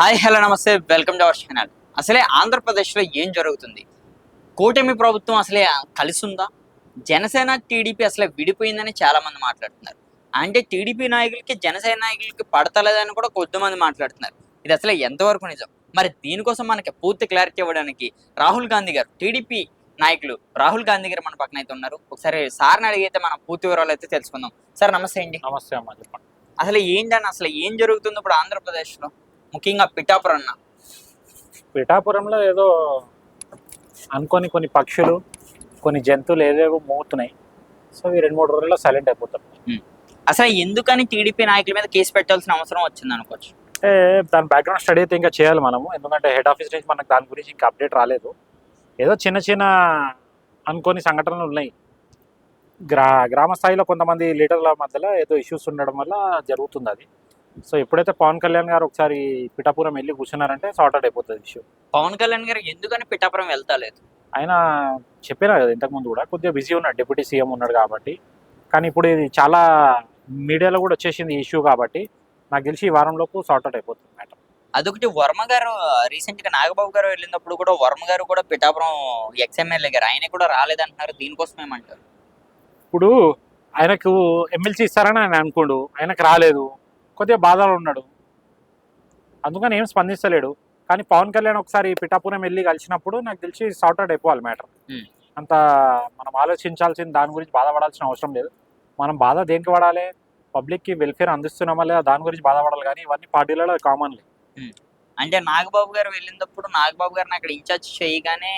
Hi hello namaste welcome to our channel అసలే ఆంధ్రప్రదేశ్లో ఏం జరుగుతుంది? కూటమి ప్రభుత్వం అసలే కలిసి ఉందా జనసేన టీడీపీ అసలే విడిపోయిందని చాలా మంది మాట్లాడుతున్నారు. అంటే టీడీపీ నాయకులకి జనసేన నాయకులకి పడతలేదని కూడా కొద్దిమంది మాట్లాడుతున్నారు. ఇది అసలే ఎంతవరకు నిజం? మరి దీనికోసం మనకి పూర్తి క్లారిటీ ఇవ్వడానికి రాహుల్ గాంధీ గారు టీడీపీ నాయకులు రాహుల్ గాంధీ గారు మన పక్కన అయితే ఉన్నారు. ఒకసారి సార్ని అడిగితే మనం పూర్తి వివరాలు అయితే తెలుసుకుందాం. సార్ నమస్తే అండి. నమస్తే అమ్మా చెప్పండి. అసలు ఏంటని అసలు ఏం జరుగుతుంది ఇప్పుడు ఆంధ్రప్రదేశ్లో? ముఖ్యంగా పిఠాపురం అన్న. పిఠాపురంలో ఏదో అనుకోని కొన్ని పక్షులు కొన్ని జంతువులు ఏవేవో మోగుతున్నాయి. సో ఈ రెండు మూడు రోజుల్లో సైలెంట్ అయిపోతారు అసలు ఎందుకని టీడీపీ నాయకుల మీద కేసు పెట్టాల్సిన అవసరం వచ్చింది అనుకోవచ్చు? అంటే దాని బ్యాక్గ్రౌండ్ స్టడీ అయితే ఇంకా చేయాలి మనము. ఎందుకంటే హెడ్ ఆఫీస్ నుంచి మనకు దాని గురించి ఇంకా అప్డేట్ రాలేదు. ఏదో చిన్న చిన్న అనుకోని సంఘటనలు ఉన్నాయి. గ్రా గ్రామ స్థాయిలో కొంతమంది లీడర్ల మధ్యలో ఏదో ఇష్యూస్ ఉండడం వల్ల జరుగుతుంది అది. సో ఎప్పుడైతే పవన్ కళ్యాణ్ గారు ఒకసారి పిఠాపురం వెళ్ళి కూర్చున్నారంటే సార్ట్ అవుట్ అయిపోతుంది ఇష్యూ పవన్ కళ్యాణ్ గారు ఎందుకని పిఠాపురం వెళ్తాలేదు? ఆయన చెప్పినా కదా ఇంతకుముందు కూడా కొద్దిగా బిజీ ఉన్నాడు డిప్యూటీ సీఎం ఉన్నాడు కాబట్టి. కానీ ఇప్పుడు ఇది చాలా మీడియాలో కూడా వచ్చేసింది ఇష్యూ కాబట్టి నాకు తెలిసి ఈ వారంలోపు సార్ట్ అవుట్ అయిపోతుంది మ్యాటర్ అదొకటి వర్మ గారు రీసెంట్గా నాగబాబు గారు వెళ్ళినప్పుడు కూడా వర్మ గారు కూడా పిఠాపురం ఎక్స్ఎమ్మెల్యే గారు. ఆయన కూడా రాలేదంటున్నారు దీనికోసం ఏమంటారు? ఇప్పుడు ఆయనకు ఎమ్మెల్సీ ఇస్తారని ఆయన అనుకోడు ఆయనకు రాలేదు. కొద్దిగా బాధలో ఉన్నాడు. అందుకని ఏం స్పందిస్తలేడు. కానీ పవన్ కళ్యాణ్ ఒకసారి పిఠాపురం వెళ్ళి కలిసినప్పుడు నాకు తెలిసి సార్ట్ అవుట్ అయిపోవాలి మ్యాటర్. అంత మనం ఆలోచించాల్సిన దాని గురించి బాధపడాల్సిన అవసరం లేదు. మనం బాధ దేనికి పడాలి? పబ్లిక్కి వెల్ఫేర్ అందిస్తున్నామా లేదా దాని గురించి బాధపడాలి కానీ ఇవన్నీ పార్టీలలో కామన్లీ అంటే నాగబాబు గారు వెళ్ళినప్పుడు నాగబాబు గారిని అక్కడ ఇన్ఛార్జ్ చేయగానే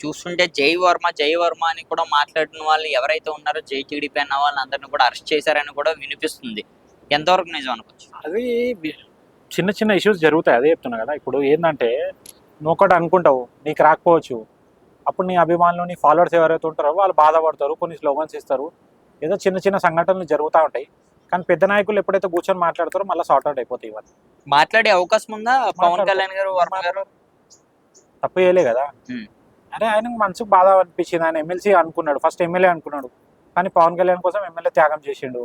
చూస్తుంటే జై వర్మ జై వర్మ అని కూడా మాట్లాడిన వాళ్ళు ఎవరైతే ఉన్నారో జై టీడీపీ అన్న వాళ్ళని అందరిని కూడా అరెస్ట్ చేశారని కూడా వినిపిస్తుంది. ఎంతవరకు నిజం అనుకోవచ్చు? అది చిన్న చిన్న ఇష్యూస్ జరుగుతాయి అదే చెప్తున్నా కదా. ఇప్పుడు ఏంటంటే నువ్వు ఒకటి అనుకుంటావు నీకు రాకపోవచ్చు. అప్పుడు నీ అభిమానులు నీ ఫాలోవర్స్ ఎవరైతే ఉంటారో వాళ్ళు బాధపడతారు కొన్ని స్లోగన్స్ ఇస్తారు. ఏదో చిన్న చిన్న సంఘటనలు జరుగుతూ ఉంటాయి. కానీ పెద్ద నాయకులు ఎప్పుడైతే కూర్చొని మాట్లాడతారో మళ్ళీ సార్ట్ అవుట్ అయిపోతాయి ఇవన్నీ. మాట్లాడే అవకాశం ఉందా? పవన్. కళ్యాణ్ గారు వర్మ గారు? తప్పు చేయలే కదా. అరే ఆయనకు మనసుకు బాధ అనిపించింది. ఆయన ఎమ్మెల్సీ అనుకున్నాడు ఫస్ట్ ఎమ్మెల్యే అనుకున్నాడు. కానీ పవన్ కళ్యాణ్ కోసం ఎమ్మెల్యే త్యాగం చేసిండు.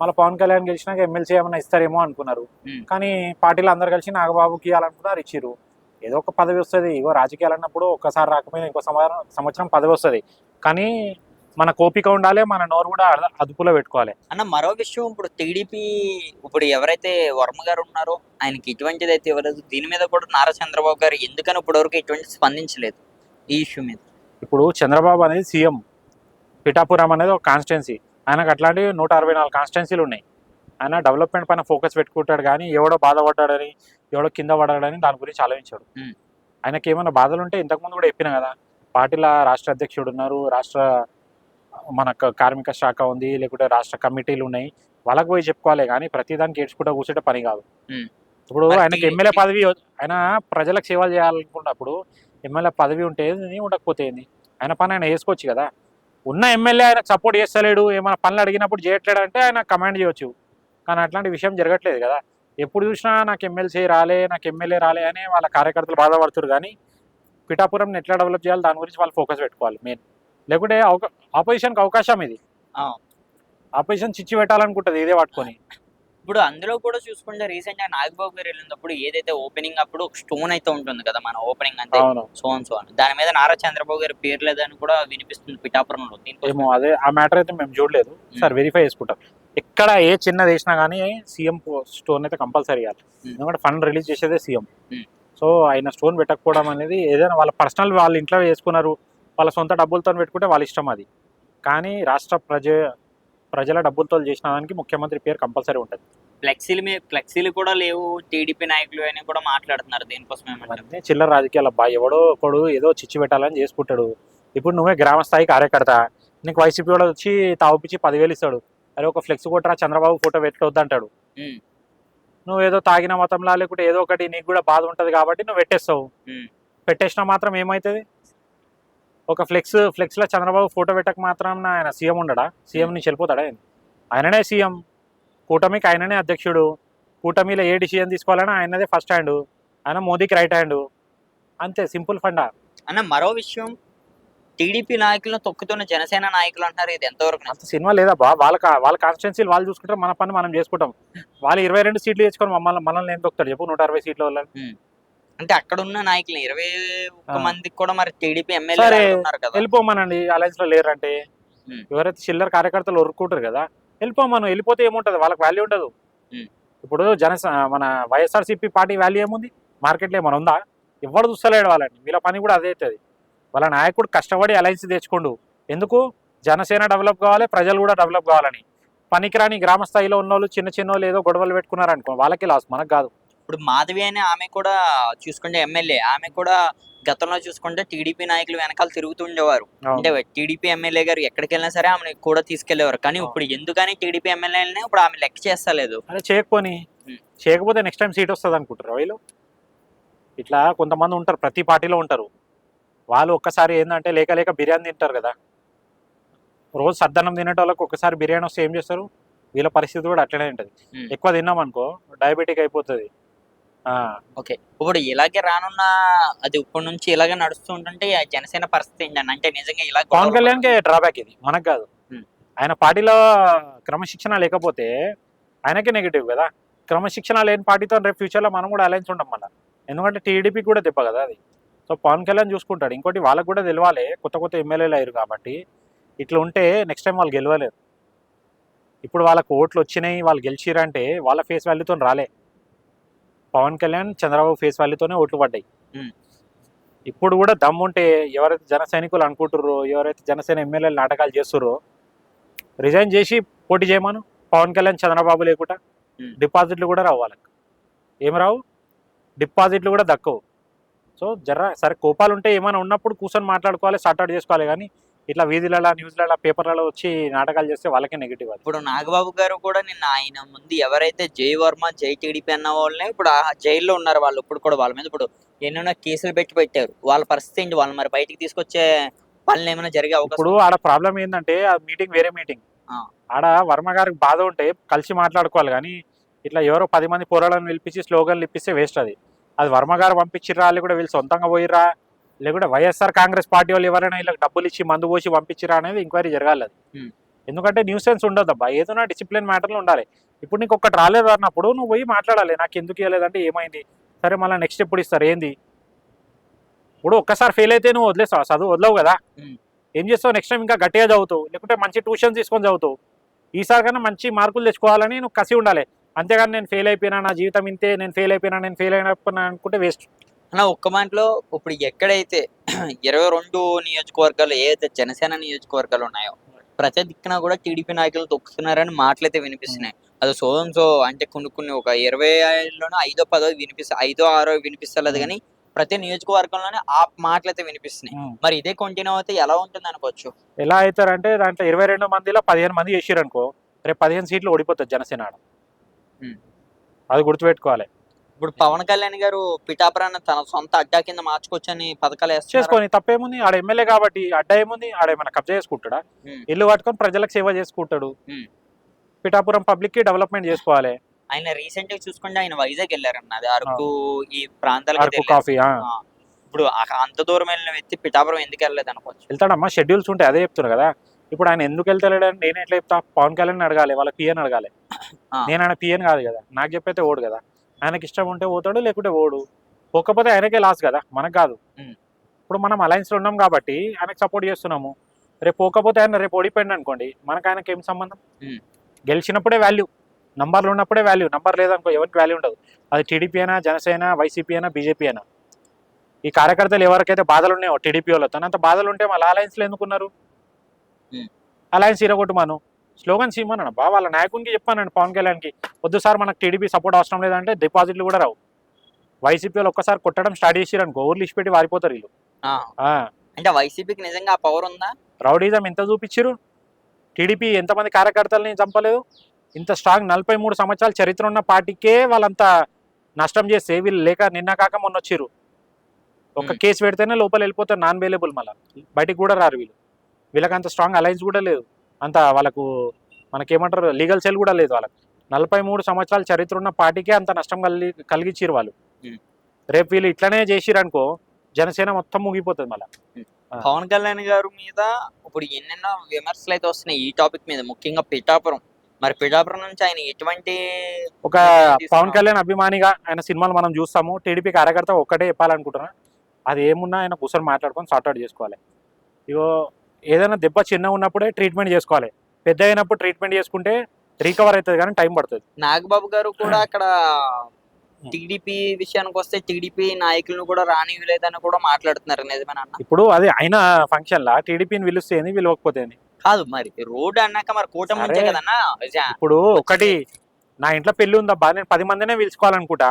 మళ్ళీ పవన్ కళ్యాణ్ గెలిచినాక ఎమ్మెల్సీ ఏమైనా ఇస్తారేమో అనుకున్నారు. కానీ పార్టీలు అందరు కలిసి నాగబాబుకి ఇవ్వాలనుకున్నారు ఇచ్చిర్రు. ఏదో ఒక పదవి వస్తుంది. ఇగో రాజకీయాలు అన్నప్పుడు ఒక్కసారి రాకపోయినా ఇంకో సంవత్సరం సంవత్సరం పదవి వస్తుంది. కానీ మన కోపిక ఉండాలి మన నోరు కూడా అద- అదుపులో పెట్టుకోవాలి. అన్న మరో విషయం ఇప్పుడు టీడీపీ ఇప్పుడు ఎవరైతే వర్మ గారు ఉన్నారో ఆయనకి ఇటువంటిది అయితే ఇవ్వలేదు. దీని మీద కూడా నారా చంద్రబాబు గారు ఎందుకని ఇప్పటివరకు ఎటువంటి స్పందించలేదు ఈ ఇష్యూ మీద? ఇప్పుడు చంద్రబాబు అనేది సీఎం. పిఠాపురం అనేది ఒక కాన్స్టిట్యున్సీ ఆయనకు అట్లాంటివి నూట అరవై నాలుగు కాన్స్టిట్యున్సీలు ఉన్నాయి. ఆయన డెవలప్మెంట్ పైన ఫోకస్ పెట్టుకుంటాడు కానీ ఎవడో బాధపడ్డాడని ఎవడో కింద పడ్డాడని దాని గురించి ఆలోచించాడు. ఆయనకి ఏమైనా బాధలు ఉంటే ఇంతకుముందు కూడా చెప్పిన కదా పార్టీల రాష్ట్ర అధ్యక్షుడు ఉన్నారు రాష్ట్ర మన కార్మిక శాఖ ఉంది లేకుంటే రాష్ట్ర కమిటీలు ఉన్నాయి వాళ్ళకి పోయి చెప్పుకోవాలి కానీ ప్రతిదానికి ఏడ్చుకుంటూ కూర్చుంటే పని కాదు. ఇప్పుడు ఆయనకి ఎమ్మెల్యే పదవి ఆయన ప్రజలకు సేవలు చేయాలనుకున్నప్పుడు ఎమ్మెల్యే పదవి ఉంటే ఉండకపోతే ఆయన పని ఆయన వేసుకోవచ్చు కదా. ఉన్న ఎమ్మెల్యే ఆయనకు సపోర్ట్ చేస్తలేడు ఏమైనా పనులు అడిగినప్పుడు చేయట్లేడు అంటే ఆయన కమాండ్ చేయొచ్చు. కానీ అట్లాంటి విషయం జరగట్లేదు కదా. ఎప్పుడు చూసినా నాకు ఎమ్మెల్సీ రాలే నాకు ఎమ్మెల్యే రాలే అని వాళ్ళ కార్యకర్తలు బాధపడుతున్నారు కానీ పిఠాపురం ఎట్లా డెవలప్ చేయాలి దాని గురించి వాళ్ళు ఫోకస్ పెట్టుకోవాలి మెయిన్ లేకుంటే ఆపోజిషన్కి అవకాశం ఇది. ఆపోజిషన్ చిచ్చి పెట్టాలనుకుంటుంది ఇదే పట్టుకొని. ఇప్పుడు అందులో కూడా చూసుకుంటే రీసెంట్గా నాగబాబు గారు వెళ్ళినప్పుడు ఏదైతే ఓపెనింగ్ అప్పుడు స్టోన్ అయితే ఉంటుంది కదా మన ఓపెనింగ్ అంతే అవును. సో అండ్ సో అని. దాని మీద నారా చంద్రబాబు గారి పేరు లేదని కూడా వినిపిస్తుంది పిఠాపురంలో దీనికోసం అదే ఆ మ్యాటర్ అయితే మేము చూడలేదు. సార్ వెరిఫై చేసుకుంటాం ఎక్కడ ఏ చిన్నది వేసినా కానీ సీఎం స్టోన్ అయితే కంపల్సరీ ఇవ్వాలి. ఎందుకంటే ఫండ్ రిలీజ్ చేసేదే సీఎం. సో ఆయన స్టోన్ పెట్టకపోవడం అనేది ఏదైనా వాళ్ళ పర్సనల్ వాళ్ళ ఇంట్లో చేసుకున్నారు వాళ్ళ సొంత డబ్బులతో పెట్టుకుంటే వాళ్ళ ఇష్టం అది. కానీ రాష్ట్ర ప్రజ ప్రజల డబ్బులతో చేసిన దానికి ముఖ్యమంత్రి పేరు కంపల్సరీ ఉంటుంది. ఫ్లెక్సీలు మీ ఫ్లెక్సీలు కూడా లేవు. టీడీపీ నాయకులు అని కూడా మాట్లాడుతున్నారు. దీనికోసం అవన్నీ చిల్లర రాజకీయాలు అబ్బా ఎవడో ఒకడు ఏదో చిచ్చి పెట్టాలని చేసుకుంటాడు. ఇప్పుడు నువ్వే గ్రామ స్థాయి కార్యకర్త నీకు వైసీపీ వాడు వచ్చి తావుపిచ్చి పదివేలు ఇస్తాడు. అరే ఒక ఫ్లెక్స్ కొట్టరా చంద్రబాబు ఫోటో పెట్టవద్దు అంటాడు ఉమ్. నువ్వు ఏదో తాగిన మతంలా లేకుంటే ఏదో ఒకటి నీకు కూడా బాధ ఉంటది కాబట్టి నువ్వు పెట్టేస్తావు. పెట్టేసినా మాత్రం ఏమవుతుంది ఒక ఫ్లెక్స్ ఫ్లెక్స్లో చంద్రబాబు ఫోటో పెట్టక మాత్రం ఆయన సీఎం ఉండడా? సీఎం నుంచి వెళ్ళిపోతాడా ఆయన? ఆయననే సీఎం కూటమికి ఆయననే అధ్యక్షుడు. కూటమిలో ఏ డిసిజన్ తీసుకోవాలన్నా ఆయనదే ఫస్ట్ హ్యాండ్ ఆయన మోదీకి రైట్ హ్యాండ్ అంతే సింపుల్ ఫండా. అన్న మరో విషయం. టీడీపీ నాయకులను తొక్కుతున్న జనసేన నాయకులు అంటారు ఇది ఎంతవరకు? అంత సినిమా లేదా బా? వాళ్ళ వాళ్ళ కాన్స్టిట్యున్సీలు వాళ్ళు చూసుకుంటారు మన పని మనం చేసుకుంటాం. వాళ్ళు ఇరవై రెండు సీట్లు తెచ్చుకొని మమ్మల్ని మనల్ని ఏం తొక్కుతాడు చెప్పు నూట అరవై సీట్ల వల్ల అంటే అక్కడ ఉన్న నాయకులు ఇరవై ఒక్క. మందికి కూడా మరి టీడీపీ ఎమ్మెల్యే ఉన్నారు కదా. వెళ్ళిపోమనండి అలయన్స్లో లేరంటే. ఎవరైతే చిల్లర కార్యకర్తలు ఉరుక్కుంటారు కదా వెళ్ళిపోమను వెళ్ళిపోతే ఏముంటది? వాళ్ళకి వాల్యూ ఉండదు. ఇప్పుడు జన మన వైఎస్ఆర్సీపీ పార్టీ వాల్యూ ఏముంది? మార్కెట్లో ఏమైనా ఉందా? ఎవడు చూస్తలేడు వాళ్ళని. వీళ్ళ పని కూడా అదే అవుతుంది. వాళ్ళ నాయకుడు కష్టపడి అలయన్స్ తెచ్చుకోండు. ఎందుకు? జనసేన డెవలప్ కావాలి ప్రజలు కూడా డెవలప్ కావాలని. పనికిరాని గ్రామ స్థాయిలో ఉన్న వాళ్ళు చిన్న చిన్న వాళ్ళు ఏదో గొడవలు పెట్టుకున్నారు అనుకో వాళ్ళకి లాస్ మనకు కాదు. ఇప్పుడు మాధవి అనే ఆమె కూడా చూసుకుంటే ఎమ్మెల్యే ఆమె కూడా గతంలో చూసుకుంటే టీడీపీ నాయకులు వెనకాల తిరుగుతుండేవారు. అంటే టీడీపీ ఎమ్మెల్యే గారు ఎక్కడికి వెళ్ళినా సరే ఆమెను కూడా తీసుకెళ్ళేవారు. కానీ. ఇప్పుడు ఎందుకని టీడీపీ ఎమ్మెల్యేలని ఇప్పుడు ఆమె లెక్క చేస్తలేదు. చేయకపోని. చేయకపోతే నెక్స్ట్ టైం సీట్ వస్తుంది అనుకుంటారు వీళ్ళు? ఇట్లా కొంతమంది ఉంటారు ప్రతి పార్టీలో ఉంటారు. వాళ్ళు ఒక్కసారి ఏంటంటే లేక లేక బిర్యానీ తింటారు కదా. రోజు సద్దన్నం తినేటోళ్ళకి ఒక్కసారి బిర్యానీ వస్తే ఏం చేస్తారు? వీళ్ళ పరిస్థితి కూడా అట్లనే ఉంటుంది. ఎక్కువ తిన్నాం అనుకో డయాబెటిక్ అయిపోతుంది. ఓకే. ఇప్పుడు ఇలాగే రానున్న అది ఇప్పటి నుంచి ఇలాగే నడుస్తూ ఉంటుంటే జనసేన పరిస్థితి ఏంటండి? అంటే నిజంగా ఇలా పవన్ కళ్యాణ్కి డ్రాబ్యాక్ ఇది మనకు కాదు. ఆయన పార్టీలో క్రమశిక్షణ లేకపోతే ఆయనకే నెగిటివ్ కదా. క్రమశిక్షణ లేని పార్టీతో రేపు ఫ్యూచర్లో మనం కూడా అలయన్స్ ఉంటాం మళ్ళీ. ఎందుకంటే టీడీపీ కూడా దెబ్బ కదా అది. సో పవన్ కళ్యాణ్ చూసుకుంటాడు. ఇంకోటి వాళ్ళకు కూడా తెలియాలి కొత్త కొత్త ఎమ్మెల్యేలు అయ్యారు కాబట్టి. ఇట్లా ఉంటే నెక్స్ట్ టైం వాళ్ళు గెలవలేరు. ఇప్పుడు వాళ్ళకు ఓట్లు వచ్చినాయి వాళ్ళు గెలిచిరంటే వాళ్ళ ఫేస్ వాల్యూతో రాలే. పవన్ కళ్యాణ్ చంద్రబాబు ఫేస్ వాల్యూతోనే ఓట్లు పడ్డాయి. ఇప్పుడు కూడా దమ్ముంటే ఎవరైతే జన సైనికులు అనుకుంటుర్రో ఎవరైతే జనసేన ఎమ్మెల్యేలు నాటకాలు చేస్తుర్రో రిజైన్ చేసి పోటీ చేయమను. పవన్ కళ్యాణ్ చంద్రబాబు లేకుండా. డిపాజిట్లు కూడా రావు వాళ్ళకి. ఏం రావు? డిపాజిట్లు కూడా దక్కవు. సో జర సరే కోపాలు ఉంటే ఏమైనా ఉన్నప్పుడు కూర్చొని మాట్లాడుకోవాలి సార్ట్అవుట్ చేసుకోవాలి కానీ ఇట్లా వీధులలో న్యూస్లలో పేపర్లలో వచ్చి నాటకాలు చేస్తే వాళ్ళకే నెగిటివ్ అది. ఇప్పుడు నాగబాబు గారు కూడా నిన్న ఆయన ముందు ఎవరైతే జై వర్మ జై టీడీపీ అన్న వాళ్ళని ఇప్పుడు ఆ జైల్లో ఉన్నారు వాళ్ళు ఇప్పుడు కూడా వాళ్ళ మీద ఇప్పుడు ఎన్నెన్నో కేసులు పెట్టి పెట్టారు. వాళ్ళ పరిస్థితి ఏంటి? వాళ్ళు మరి బయటికి తీసుకొచ్చే పనులు ఏమైనా జరిగే అవకాశం ఇప్పుడు ఆడ ప్రాబ్లం ఏంటంటే ఆ మీటింగ్ వేరే మీటింగ్. ఆడ వర్మ గారికి బాధ ఉంటే కలిసి మాట్లాడుకోవాలి కానీ ఇట్లా ఎవరో పది మంది పోరాళ్ళని పిలిపించి స్లోగన్లు ఇప్పిస్తే వేస్ట్ అది. అది వర్మ గారు పంపించిర్రా లేకుంటే వీళ్ళు సొంతంగా పోయిర్రా లేకుంటే వైఎస్ఆర్ కాంగ్రెస్ పార్టీ వాళ్ళు ఎవరైనా వీళ్ళకి డబ్బులు ఇచ్చి మందు పోసి పంపించిరా అనేది ఎంక్వైరీ జరగాలి అది. ఎందుకంటే న్యూస్ సెన్స్ ఉండదు అబ్బా ఏదైనా డిసిప్లిన్ మ్యాటర్లు ఉండాలి. ఇప్పుడు నీకు ఒక్కటి రాలేదు అన్నప్పుడు నువ్వు పోయి మాట్లాడాలి. నాకు ఎందుకు ఇవ్వలేదంటే ఏమైంది? సరే మళ్ళీ నెక్స్ట్ ఎప్పుడు ఇస్తారు? ఏంది? ఇప్పుడు ఒక్కసారి ఫెయిల్ అయితే నువ్వు వదిలేస్తావు? చదువు వదలవు కదా. ఏం చేస్తావు? నెక్స్ట్ టైం ఇంకా గట్టిగా చదువుతావు. లేకుంటే మంచి ట్యూషన్ తీసుకొని చదువుతావు. ఈసారి కన్నా మంచి మార్కులు తెచ్చుకోవాలని నువ్వు కసి ఉండాలి. అంతేగాని నేను ఫెయిల్ అయిపోయినా నా జీవితం ఇంతే నేను ఫెయిల్ అయిపోయినా నేను ఫెయిల్ అయినా అనుకుంటే వేస్ట్ అన్న ఒక్క మాటలో ఇప్పుడు ఎక్కడైతే ఇరవై రెండు నియోజకవర్గాలు ఏదైతే జనసేన నియోజకవర్గాలు ఉన్నాయో ప్రతి దిక్కున కూడా టీడీపీ నాయకులు తొక్కుతున్నారని మాటలైతే వినిపిస్తున్నాయి. అది సోదం సో అంటే కొన్ని కొన్ని ఒక ఇరవై లోనో ఐదో పదో వినిపిస్తా ఐదో ఆరో వినిపిస్తలేదు కానీ ప్రతి నియోజకవర్గంలోనే ఆ మాటలైతే వినిపిస్తున్నాయి. మరి ఇదే కంటిన్యూ అయితే ఎలా ఉంటుంది అనుకోవచ్చు? ఎలా అవుతారంటే దాంట్లో ఇరవై రెండు మందిలో పదిహేను మంది చేసిరు అనుకో రేపు పదిహేను సీట్లు ఓడిపోతుంది జనసేన. అది గుర్తుపెట్టుకోవాలి. ఇప్పుడు పవన్ కళ్యాణ్ గారు పిఠాపురాన్ని తన సొంత అడ్డా కింద మార్చుకోవచ్చని పథకాలు చేసుకొని తప్పేముంది? ఆడ ఎమ్మెల్యే కాబట్టి అడ్డ ఏముంది? ఆడ ఏమైనా కబ్జా చేసుకుంటాడా. ఇల్లు పట్టుకొని ప్రజలకు సేవ చేసుకుంటాడు. పిఠాపురం పబ్లిక్కి డెవలప్మెంట్ చేసుకోవాలి. ఆయన రీసెంట్గా చూసుకుంటే ఆయన వైజాగ్ వెళ్ళారన్న అది అరకు ఈ ప్రాంతాలకు. కాఫీ. ఇప్పుడు అంత దూరం వెళ్ళిన వ్యక్తి పిఠాపురం ఎందుకు వెళ్ళలేదు అనుకోవచ్చు? వెళ్తాడమ్మా షెడ్యూల్స్ ఉంటాయి అదే చెప్తున్నా కదా. ఇప్పుడు ఆయన ఎందుకు వెళ్తాడు అని నేను ఎట్లా చెప్తా? పవన్ కళ్యాణ్ అడగాలి వాళ్ళ పిఎన్ అడగాలి. నేను ఆయన పిఎన్ కాదు కదా. నాకు చెప్పైతే ఓడు కదా. ఆయనకి ఇష్టం ఉంటే పోతాడు లేకుంటే ఓడు పోకపోతే ఆయనకే లాస్ కదా మనకు కాదు. ఇప్పుడు మనం alliance లో ఉన్నాం కాబట్టి ఆయనకు సపోర్ట్ చేస్తున్నాము. రేపు పోకపోతే ఆయన రేపు ఓడిపోయింది అనుకోండి మనకు ఆయనకి ఏం సంబంధం. గెలిచినప్పుడే వాల్యూ నంబర్లు ఉన్నప్పుడే వాల్యూ నంబర్ లేదనుకో ఎవరికి వాల్యూ ఉండదు. అది టీడీపీ అయినా జనసేన వైసీపీ అయినా బీజేపీ అయినా. ఈ కార్యకర్తలు ఎవరికైతే బాధలు ఉన్నాయో టీడీపీ వాళ్ళతో అంత బాధలు ఉంటే మళ్ళీ అలయన్స్లో ఎందుకున్నారు. అలయన్స్ ఇరగొట్టుమాను. స్లోగన్స్ ఇమ్మన్నాను బా వాళ్ళ నాయకునికి చెప్పానండి పవన్ కళ్యాణ్కి. వద్దు సార్ మనకు టీడీపీ సపోర్ట్ అవసరం లేదంటే డిపాజిట్లు కూడా రావు. వైసీపీ వాళ్ళు ఒక్కసారి కొట్టడం స్టార్ట్ చేసిరు అనుకో ఊర్లు ఇచ్చిపెట్టి వారిపోతారు వీళ్ళు. అంటే వైసీపీకి నిజంగా ఆ పవర్ ఉందా? రౌడీజం ఎంత చూపించారు టీడీపీ ఎంతమంది కార్యకర్తలని చంపలేదు? ఇంత స్ట్రాంగ్ నలభై మూడు సంవత్సరాల చరిత్ర ఉన్న పార్టీకే వాళ్ళంతా నష్టం చేస్తే వీళ్ళు లేక నిన్న కాక మొన్న వచ్చిర్రు. ఒక. కేసు పెడితేనే లోపల వెళ్ళిపోతారు నాన్ అవైలబుల్ మళ్ళీ. బయటికి కూడా రారు వీళ్ళు. వీళ్ళకి అంత స్ట్రాంగ్ అలయన్స్ కూడా లేదు. అంత వాళ్ళకు మనకేమంటారు లీగల్ సెల్ కూడా లేదు వాళ్ళకి. నలభై మూడు సంవత్సరాల చరిత్ర ఉన్న పార్టీకే అంత నష్టం కలిగి కలిగించారు వాళ్ళు. రేపు వీళ్ళు ఇట్లనే చేసిరు అనుకో జనసేన మొత్తం ముగిపోతుంది మళ్ళీ. పవన్ కళ్యాణ్ గారు మీద ఇప్పుడు ఎన్నెన్నో విమర్శలు అయితే వస్తున్నాయి ఈ టాపిక్ మీద. ముఖ్యంగా పిఠాపురం. మరి పిఠాపురం నుంచి ఆయన ఎటువంటి ఒక పవన్ కళ్యాణ్ అభిమానిగా ఆయన సినిమాలు మనం చూస్తాము. టీడీపీ కార్యకర్త ఒక్కటే చెప్పాలనుకుంటున్నా. అది ఏమున్నా ఆయన కూర్చొని మాట్లాడుకొని సార్ట్ అవుట్ చేసుకోవాలి. ఇగో ఏదైనా దెబ్బ చిన్న ఉన్నప్పుడే ట్రీట్మెంట్ చేసుకోవాలి. పెద్ద అయినప్పుడు ట్రీట్మెంట్ చేసుకుంటే రికవర్ అవుతుంది కానీ టైం పడుతుంది. నాగబాబు గారు కూడా అక్కడ టీడీపీ విషయానికి వస్తే టీడీపీ నాయకులను కూడా రానివ్వలేదని కూడా మాట్లాడుతున్నారు నిజమేనా ఇప్పుడు అది అయిన ఫంక్షన్ లా టీడీపీని పిలుస్తే పిలవకపోతే? కాదు మరి రోడ్ అన్నాక మరి కూటమి నుంచే. కదన్నా? ఇప్పుడు ఒకటి నా ఇంట్లో పెళ్ళి ఉందబ్బా నేను పది మందినే పిలుచుకోవాలనుకుంటా.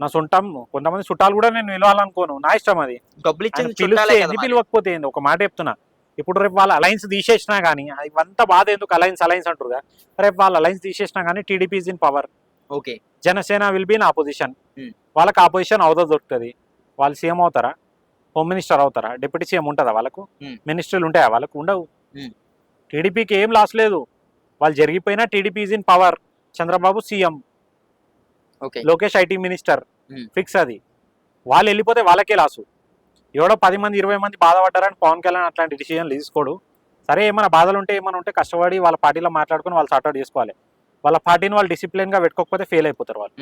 నా సొంతం కొంతమంది చుట్టాలు కూడా నేను పిలవాలనుకోను నా ఇష్టం అది. డబ్బులు ఇచ్చింది పిలిస్తే మరి. పిలవకపోతే ఏంది? ఒక మాట చెప్తున్నా. ఇప్పుడు రేపు వాళ్ళ అలయన్స్ తీసేసినా కానీ ఇవంతా బాధ ఎందుకు? అలయన్స్ అలయన్స్ అంటారుగా రేపు వాళ్ళ అలయన్స్ తీసేసినా కానీ TDP is in power okay. Janasena will be in opposition Hmm. వాళ్ళకి ఆపోజిషన్ అవుతా దొరుకుతుంది. వాళ్ళు సీఎం అవుతారా? హోమ్ మినిస్టర్ అవుతారా? డిప్యూటీ సీఎం ఉంటుందా వాళ్ళకు? Hmm. మినిస్టర్లు ఉంటాయా వాళ్ళకు? ఉండవు. Hmm. టీడీపీకి ఏం లాస్ లేదు. వాళ్ళు జరిగిపోయినా TDP is in power Chandrababu CM. Lokesh IT minister. Fix అది. వాళ్ళు వెళ్ళిపోతే వాళ్ళకే లాసు. ఎవడో పది మంది ఇరవై మంది బాధపడ్డారని పవన్ కళ్యాణ్ అట్లాంటి డిసిజన్లు తీసుకోడు. సరే ఏమైనా బాధలు ఉంటే ఏమైనా ఉంటే కష్టపడి వాళ్ళ పార్టీలో మాట్లాడుకొని వాళ్ళు సార్ట్అవుట్ చేసుకోవాలి. వాళ్ళ పార్టీని వాళ్ళు డిసిప్లిన్గా పెట్టుకోకపోతే ఫెయిల్ అయిపోతారు వాళ్ళు.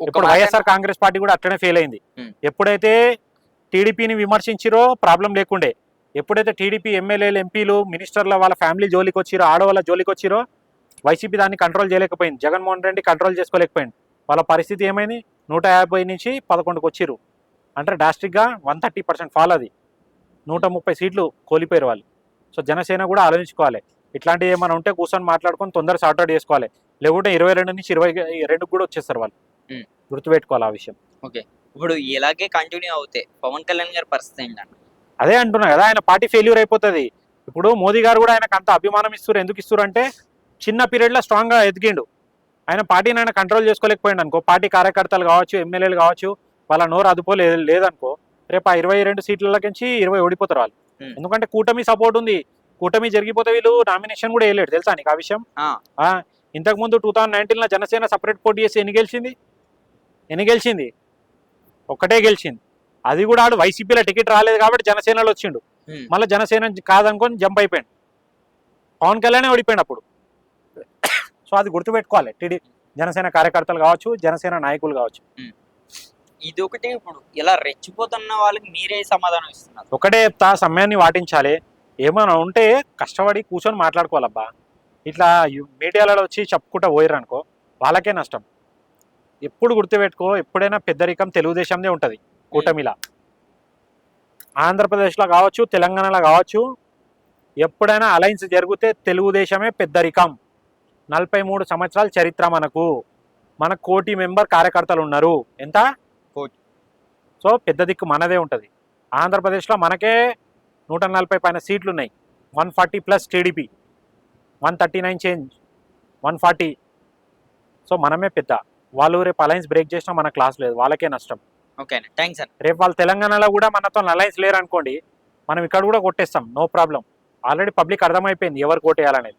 ఇప్పుడు వైఎస్ఆర్ కాంగ్రెస్ పార్టీ కూడా అట్లనే ఫెయిల్ అయింది. ఎప్పుడైతే టీడీపీని విమర్శించిరో ప్రాబ్లం లేకుండే. ఎప్పుడైతే టీడీపీ ఎమ్మెల్యేలు ఎంపీలు మినిస్టర్ల వాళ్ళ ఫ్యామిలీ జోలికి వచ్చిరో ఆడవాళ్ళ జోలికి వచ్చిరో వైసీపీ దాన్ని కంట్రోల్ చేయలేకపోయింది. జగన్మోహన్ రెడ్డి కంట్రోల్ చేసుకోలేకపోయింది. వాళ్ళ పరిస్థితి ఏమైంది? నూట యాభై నుంచి పదకొండుకి వచ్చిర్రు. అంటే డాస్టిక్గా వన్ థర్టీ పర్సెంట్ ఫాల్ అది. నూట ముప్పై సీట్లు కోల్పోయారు వాళ్ళు. సో జనసేన కూడా ఆలోచించుకోవాలి. ఇట్లాంటివి ఏమైనా ఉంటే కూర్చొని మాట్లాడుకొని తొందర సార్ట్అవుట్ చేసుకోవాలి. లేకుంటే ఇరవై రెండు నుంచి ఇరవై రెండుకి కూడా వచ్చేస్తారు వాళ్ళు. గుర్తుపెట్టుకోవాలి ఆ విషయం. ఇప్పుడు ఇలాగే కంటిన్యూ అవుతాయి పవన్ కళ్యాణ్ గారి పరిస్థితి ఏంటంటే అదే అంటున్నా కదా ఆయన పార్టీ ఫెయిల్యూర్ అయిపోతుంది. ఇప్పుడు మోదీ గారు కూడా ఆయనకు అంత అభిమానం ఇస్తారు ఎందుకు ఇస్తారు అంటే చిన్న పీరియడ్లో స్ట్రాంగ్గా ఎదిగిండు. ఆయన పార్టీని ఆయన కంట్రోల్ చేసుకోలేకపోయిండు అనుకో. పార్టీ కార్యకర్తలు కావచ్చు ఎమ్మెల్యేలు కావచ్చు వాళ్ళ నోరు అదుపో లేదనుకో రేపు ఆ ఇరవై రెండు సీట్లకి ఇరవై ఓడిపోతారు వాళ్ళు. ఎందుకంటే కూటమి సపోర్ట్ ఉంది. కూటమి జరిగిపోతే వీళ్ళు నామినేషన్ కూడా వేయలేడు తెలుసా నీకు ఆ విషయం. ఆ, ఇంతకుముందు టూ థౌజండ్ నైన్టీన్లో జనసేన సపరేట్ పోటీ చేసి ఎన్ని గెలిచింది? ఎన్ని గెలిచింది? ఒక్కటే గెలిచింది. అది కూడా ఆడు వైసీపీలో టికెట్ రాలేదు కాబట్టి జనసేనలో వచ్చిండు. మళ్ళీ జనసేన కాదనుకొని జంప్ అయిపోయాడు. పవన్ కళ్యాణ్ ఓడిపోయాడు అప్పుడు సో అది గుర్తుపెట్టుకోవాలి. టీడీ జనసేన కార్యకర్తలు కావచ్చు జనసేన నాయకులు కావచ్చు. ఇది ఒకటి ఇప్పుడు ఇలా రెచ్చిపోతున్న వాళ్ళకి మీరే సమాధానం ఇస్తున్నారు. ఒకటే చెప్తా సమయాన్ని వాటించాలి. ఏమైనా ఉంటే కష్టపడి కూర్చొని మాట్లాడుకోవాలబ్బా. ఇట్లా మీడియాలలో వచ్చి చెప్పుకుంటా పోయారు అనుకో వాళ్ళకే నష్టం. ఎప్పుడు గుర్తుపెట్టుకో ఎప్పుడైనా పెద్దరికం తెలుగుదేశందే ఉంటుంది కూటమిలా. ఆంధ్రప్రదేశ్లో కావచ్చు తెలంగాణలో కావచ్చు ఎప్పుడైనా అలయన్స్ జరిగితే తెలుగుదేశమే పెద్దరికం. నలభై మూడు సంవత్సరాల చరిత్ర మనకు. మన కోటి మెంబర్ కార్యకర్తలు ఉన్నారు. ఎంత. సో పెద్ద దిక్కు మనదే ఉంటుంది. ఆంధ్రప్రదేశ్లో మనకే నూట నలభై పైన సీట్లు ఉన్నాయి one forty plus TDP. One thirty nine change. One forty. So మనమే పెద్ద. వాళ్ళు రేపు అలయన్స్ బ్రేక్ చేసినా మన క్లాస్ లేదు. వాళ్ళకే నష్టం. ఓకే థ్యాంక్స్ అన్న రేపు వాళ్ళు తెలంగాణలో కూడా మనతో అలయన్స్ లేరు అనుకోండి మనం ఇక్కడ కూడా కొట్టేస్తాం. No problem. ఆల్రెడీ పబ్లిక్ అర్థమైపోయింది ఎవరు కొట్టేయాలనేది